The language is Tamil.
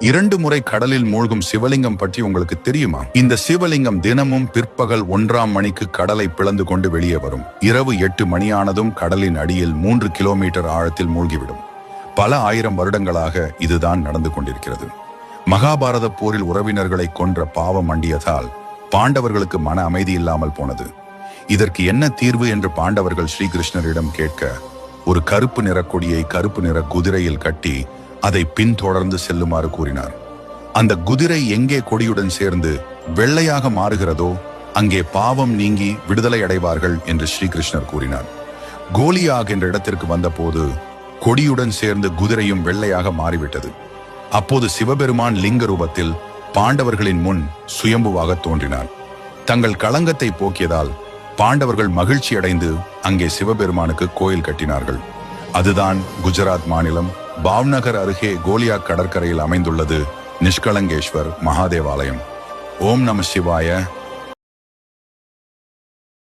இரண்டு முறை கடலில் மூழ்கும் சிவலிங்கம் பற்றி உங்களுக்கு தெரியுமா? இந்த சிவலிங்கம் தினமும் பிற்பகல் ஒன்றாம் மணிக்கு கடலை பிளந்து கொண்டு வெளியே வரும். இரவு எட்டு மணியானதும் கடலின் அடியில் மூன்று கிலோமீட்டர் ஆழத்தில் மூழ்கிவிடும். பல ஆயிரம் வருடங்களாக இதுதான் நடந்து கொண்டிருக்கிறது. மகாபாரத போரில் உறவினர்களை கொன்ற பாவம் அண்டியதால் பாண்டவர்களுக்கு மன அமைதி இல்லாமல் போனது. இதற்கு என்ன தீர்வு என்று பாண்டவர்கள் ஸ்ரீகிருஷ்ணரிடம் கேட்க ஒரு கருப்பு நிற கொடியை கருப்பு நிற குதிரையில் கட்டி அதை பின்தொடர்ந்து செல்லுமாறு கூறினார். அந்த குதிரை எங்கே கொடியுடன் சேர்ந்து வெள்ளையாக மாறுகிறதோ அங்கே பாவம் நீங்கி விடுதலை அடைவார்கள் என்று ஸ்ரீகிருஷ்ணர் கூறினார். கோலியாக் என்ற இடத்திற்கு வந்தபோது கொடியுடன் சேர்ந்து குதிரையும் வெள்ளையாக மாறிவிட்டது. அப்போது சிவபெருமான் லிங்க ரூபத்தில் பாண்டவர்களின் முன் சுயம்புவாக தோன்றினார். தங்கள் களங்கத்தை போக்கியதால் பாண்டவர்கள் மகிழ்ச்சி அடைந்து அங்கே சிவபெருமானுக்கு கோயில் கட்டினார்கள். அதுதான் குஜராத் மாநிலம் பாவ்நகர் அருகே கோலியா கடற்கரையில் அமைந்துள்ளது நிஷ்கலங்கேஸ்வர் மகாதேவாலயம். ஓம் நம சிவாய.